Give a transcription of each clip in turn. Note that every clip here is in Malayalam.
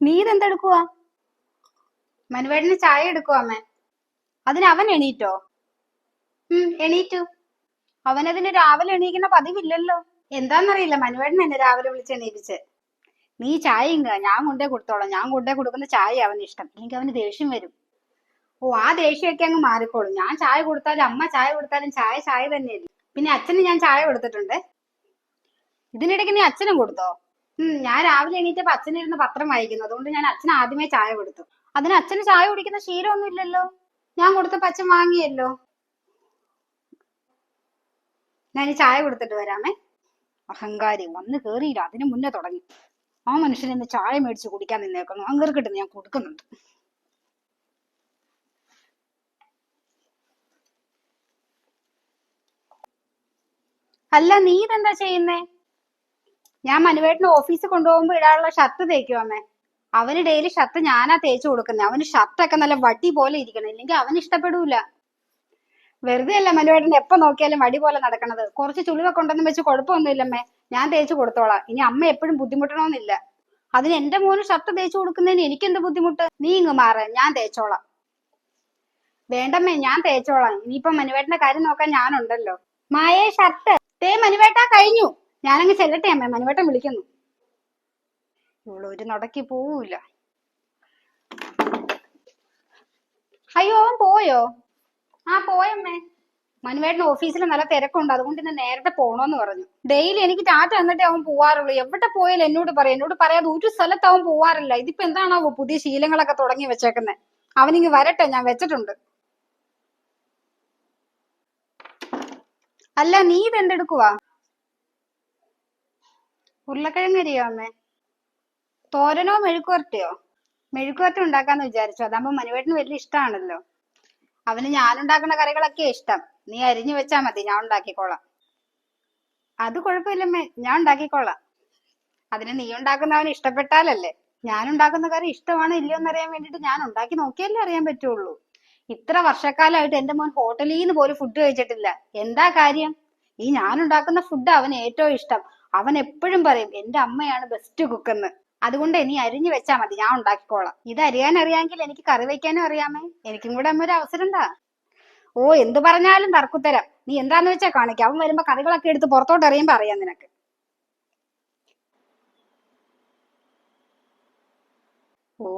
നീ ഇതെന്തെടുക്കുവാ? മനുവേട്ടന് ചായ എടുക്കുവാ അമ്മേ. അതിന് അവൻ എണീറ്റോ? ഉം എണീറ്റു. അവനതിന് രാവിലെ എണീക്കുന്ന പതിവില്ലല്ലോ. എന്താന്നറിയില്ല മനുവേട്ടൻ എന്നെ രാവിലെ വിളിച്ച് എണീപ്പിച്ച്. നീ ചായ ഇങ്ങ ഞാൻ കൊണ്ടേ കൊടുത്തോളാം. ഞാൻ കൊണ്ടേ കൊടുക്കുന്ന ചായ അവന് ഇഷ്ടം. എനിക്ക് അവന് ദേഷ്യം വരും. ഓ ആ ദേഷ്യമൊക്കെ അങ്ങ് മാറിക്കോളും. ഞാൻ ചായ കൊടുത്താലും അമ്മ ചായ കൊടുത്താലും ചായ ചായ തന്നെയല്ലേ. പിന്നെ അച്ഛന് ഞാൻ ചായ കൊടുത്തിട്ടുണ്ട്. ഇതിനിടയ്ക്ക് നീ അച്ഛനും കൊടുത്തോ? ഞാൻ രാവിലെ എണീറ്റപ്പോ അച്ഛനിരുന്ന് പത്രം വായിക്കുന്നു. അതുകൊണ്ട് ഞാൻ അച്ഛന് ആദ്യമേ ചായ കൊടുത്തു. അതിന് അച്ഛന് ചായ കുടിക്കുന്ന ശീലമൊന്നും ഇല്ലല്ലോ. ഞാൻ കൊടുത്തപ്പോ അച്ഛൻ വാങ്ങിയല്ലോ. ഞാൻ ഈ ചായ കൊടുത്തിട്ട് വരാമേ. അഹങ്കാരി വന്ന് കേറിയില്ല. അതിനു മുന്നേ തുടങ്ങി. ആ മനുഷ്യൻ ഇന്ന് ചായ മേടിച്ച് കുടിക്കാൻ നിന്നേക്കുന്നു. അങ്ങർക്കിട്ട് ഞാൻ കൊടുക്കുന്നുണ്ട്. അല്ല നീ ഇതെന്താ ചെയ്യുന്നേ? ഞാൻ മനുവേട്ടന് ഓഫീസിൽ കൊണ്ടുപോകുമ്പോ ഇടാനുള്ള ഷർട്ട് തേക്കും അമ്മേ? അവന് ഡെയിലി ഷർട്ട് ഞാനാ തേച്ചു കൊടുക്കുന്നത് അവന് ഷർട്ടൊക്കെ നല്ല വടി പോലെ ഇരിക്കണം. ഇല്ലെങ്കിൽ അവന് ഇഷ്ടപ്പെടൂല. വെറുതെ അല്ല മനുവേട്ടൻ എപ്പൊ നോക്കിയാലും വടി പോലെ നടക്കണത്. കുറച്ച് ചുളിവൊക്കെ ഉണ്ടെന്ന് വെച്ച് കുഴപ്പമൊന്നുമില്ലമ്മേ ഞാൻ തേച്ചു കൊടുത്തോളാം. ഇനി അമ്മ എപ്പോഴും ബുദ്ധിമുട്ടണമെന്നില്ല അതിന് എന്റെ മോന് ഷർട്ട് തേച്ചു കൊടുക്കുന്നതിന് എനിക്കെന്ത് ബുദ്ധിമുട്ട്? നീ ഇങ്ങ് മാറ. ഞാൻ തേച്ചോളാം. വേണ്ടമ്മേ ഞാൻ തേച്ചോളാം. ഇനിയിപ്പൊ മനുവേട്ടന്റെ കാര്യം നോക്കാൻ ഞാനുണ്ടല്ലോ. മായേ ഷർട്ട് തേ മനുവേട്ടാ കഴിഞ്ഞു. ഞാനങ്ങ് ചെല്ലട്ടെ അമ്മ. മനുവേട്ടൻ വിളിക്കുന്നു. ഇവൾ ഒരു നടക്കി പോവൂല. അയ്യോ അവൻ പോയോ? ആ പോയമ്മേ മനുവേട്ടൻ ഓഫീസിൽ നല്ല തിരക്കുണ്ട്. അതുകൊണ്ട് ഇന്ന് നേരത്തെ പോണോന്ന് പറഞ്ഞു. ഡെയിലി എനിക്ക് ടാറ്റ എന്നിട്ടേ അവൻ പോവാറുള്ളൂ. എവിടെ പോയാലും എന്നോട് പറയും. എന്നോട് പറയാതെ ഒരു സ്ഥലത്ത് അവൻ പോവാറില്ല. ഇതിപ്പോ എന്താണാവോ പുതിയ ശീലങ്ങളൊക്കെ തുടങ്ങി വെച്ചേക്കുന്നത് അവനിങ്ങ് വരട്ടെ ഞാൻ വെച്ചിട്ടുണ്ട്. അല്ല നീ ഇതെന്തെടുക്കുവാ? ഉരുളക്കിഴങ്ങരിയോ അമ്മേ? തോരനോ മെഴുക്കുവരട്ടിയോ? മെഴുക്കുവരട്ടി ഉണ്ടാക്കാന്ന് വിചാരിച്ചു. അതാകുമ്പോ മനുവേട്ടന് വലിയ ഇഷ്ടമാണല്ലോ അവന് ഞാൻ ഉണ്ടാക്കുന്ന കറികളൊക്കെ ഇഷ്ടം. നീ അരിഞ്ഞു വെച്ചാ മതി ഞാൻ ഉണ്ടാക്കിക്കോളാം. അത് കുഴപ്പമില്ലമ്മേ ഞാൻ ഉണ്ടാക്കിക്കോളാം. അതിന് നീ ഉണ്ടാക്കുന്നവൻ ഇഷ്ടപ്പെട്ടാലല്ലേ? ഞാൻ ഉണ്ടാക്കുന്ന കറി ഇഷ്ടമാണോ ഇല്ലയോ എന്നറിയാൻ വേണ്ടിട്ട് ഞാൻ ഉണ്ടാക്കി നോക്കിയല്ലേ അറിയാൻ പറ്റുള്ളൂ. ഇത്ര വർഷക്കാലമായിട്ട് എന്റെ മോൻ ഹോട്ടലിൽ നിന്ന് പോലും ഫുഡ് കഴിച്ചിട്ടില്ല. എന്താ കാര്യം? ഈ ഞാൻ ഉണ്ടാക്കുന്ന ഫുഡ് അവന് ഏറ്റവും ഇഷ്ടം. അവൻ എപ്പോഴും പറയും എന്റെ അമ്മയാണ് ബെസ്റ്റ് കുക്കെന്ന് അതുകൊണ്ട് നീ അരിഞ്ഞു വെച്ചാ മതി ഞാൻ ഉണ്ടാക്കിക്കോളാം. ഇത് അരിയാൻ അറിയാമെങ്കിൽ എനിക്ക് കറി വെക്കാനും അറിയാമേ. എനിക്കും കൂടെ അമ്മ ഒരു അവസരം താ. ഓ എന്ത് പറഞ്ഞാലും തർക്കുത്തരം. നീ എന്താന്ന് വെച്ചാ കാണിക്കാം. അവൻ വരുമ്പോ കറികളൊക്കെ എടുത്ത് പുറത്തോട്ട് എറിയുമ്പോ അറിയാം നിനക്ക്. ഓ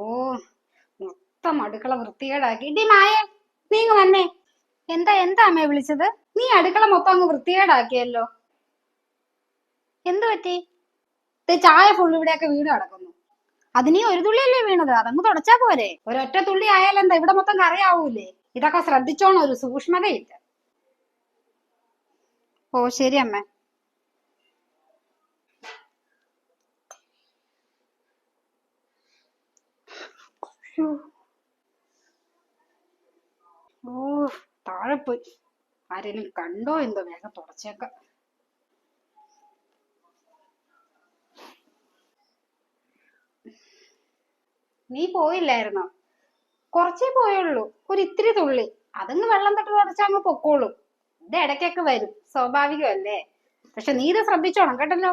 മൊത്തം അടുക്കള വൃത്തികേടാക്കി. ഇടി മായേ നീ വന്നേ. എന്താ എന്താ അമ്മയെ വിളിച്ചത്? നീ അടുക്കള മൊത്തം അങ്ങ് വൃത്തികേടാക്കിയല്ലോ. എന്ത് പറ്റി? ചായ ഫുൾ ഇവിടെയൊക്കെ വീട് കിടക്കുന്നു. അതിനീ ഒരു തുള്ളിയല്ലേ വീണത്? അതങ്ങ് തുടച്ചാ പോരെ? ഒരൊറ്റ തുള്ളി ആയാലെന്താ? ഇവിടെ മൊത്തം കറിയാവൂലേ? ഇതൊക്കെ ശ്രദ്ധിച്ചോണം ഒരു സൂക്ഷ്മതയില്ല. ഓ ശരി അമ്മ. ഓ താഴെ പോയി. ആരെങ്കിലും കണ്ടോ എന്തോ? വേഗം തുടച്ചേക്കാം. നീ പോയില്ലായിരുന്നോ? കുറച്ചേ പോയുള്ളൂ. ഒരു ഇത്തിരി തുള്ളി. അതങ്ങ് വെള്ളം തട്ട് തുടച്ചങ്ങ് പൊക്കോളും. ഇത് ഇടയ്ക്കൊക്കെ വരും. സ്വാഭാവികമല്ലേ? പക്ഷെ നീ ഇത് ശ്രദ്ധിച്ചോണം കേട്ടല്ലോ.